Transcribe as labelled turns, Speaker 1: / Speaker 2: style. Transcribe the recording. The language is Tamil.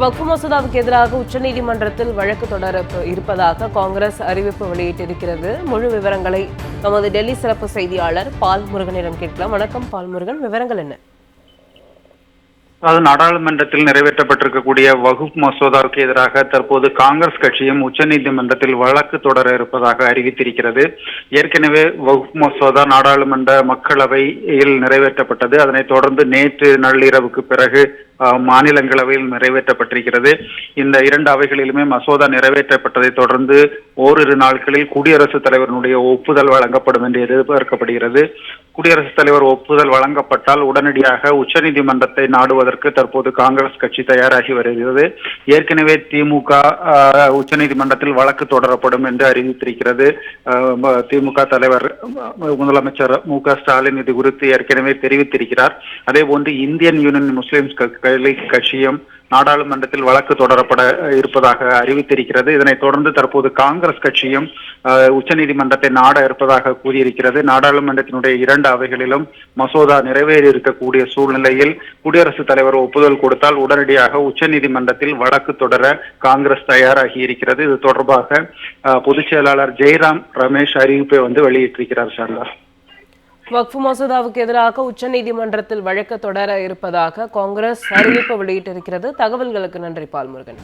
Speaker 1: வக்ஃபு மசோதாவுக்கு எதிராக உச்சநீதிமன்றத்தில் வழக்கு தொடர இருப்பதாக காங்கிரஸ் அறிவிப்பு வெளியிட்டிருக்கிறது. முழு விவரங்களை நமது டெல்லி சிறப்பு செய்தியாளர் பால் முருகனிடம் கேட்கலாம். வணக்கம் பால் முருகன் விவரங்கள் என்ன?
Speaker 2: அதாவது நாடாளுமன்றத்தில் நிறைவேற்றப்பட்டிருக்கக்கூடிய வகுப் மசோதாவுக்கு எதிராக தற்போது காங்கிரஸ் கட்சியும் உச்சநீதிமன்றத்தில் வழக்கு தொடர இருப்பதாக அறிவித்திருக்கிறது. ஏற்கனவே வகுப் மசோதா நாடாளுமன்ற மக்களவையில் நிறைவேற்றப்பட்டது. அதனைத் தொடர்ந்து நேற்று நள்ளிரவுக்கு பிறகு மாநிலங்களவையில் நிறைவேற்றப்பட்டிருக்கிறது. இந்த இரண்டு அவைகளிலுமே மசோதா நிறைவேற்றப்பட்டதை தொடர்ந்து ஓரிரு நாட்களில் குடியரசுத் தலைவரினுடைய ஒப்புதல் வழங்கப்படும் என்று எதிர்பார்க்கப்படுகிறது. குடியரசுத் தலைவர் ஒப்புதல் வழங்கப்பட்டால் உடனடியாக உச்சநீதிமன்றத்தை நாடுவதற்கு தற்போது காங்கிரஸ் கட்சி தயாராகி வருகிறது. ஏற்கனவே திமுக உச்சநீதிமன்றத்தில் வழக்கு தொடரப்படும் என்று அறிவித்திருக்கிறது. திமுக தலைவர் முதலமைச்சர் மு க ஸ்டாலின் இது குறித்து ஏற்கனவே தெரிவித்திருக்கிறார். அதே போன்று இந்தியன் யூனியன் முஸ்லிம்ஸ் க- கட்சியும் நாடாளுமன்றத்தில் வழக்கு தொடரப்பட இருப்பதாக அறிவித்திருக்கிறது. இதனைத் தொடர்ந்து தற்போது காங்கிரஸ் கட்சியும் உச்சநீதிமன்றத்தை நாட இருப்பதாக கூறியிருக்கிறது. நாடாளுமன்றத்தினுடைய இரண்டு அவைகளிலும் மசோதா நிறைவேறி இருக்கக்கூடிய சூழ்நிலையில் குடியரசுத் தலைவர் ஒப்புதல் கொடுத்தால் உடனடியாக உச்சநீதிமன்றத்தில் வழக்கு தொடர காங்கிரஸ் தயாராகி இருக்கிறது இது தொடர்பாக பொதுச் செயலாளர் ஜெய்ராம் ரமேஷ் அறிவிப்பை வந்து வெளியிட்டிருக்கிறார் சார்லா.
Speaker 1: வக்ஃபு மசோதாவுக்கு எதிராக உச்சநீதிமன்றத்தில் வழக்கு தொடர இருப்பதாக காங்கிரஸ் அறிவிப்பு வெளியிட்டிருக்கிறது. தகவல்களுக்கு நன்றி பால் முருகன்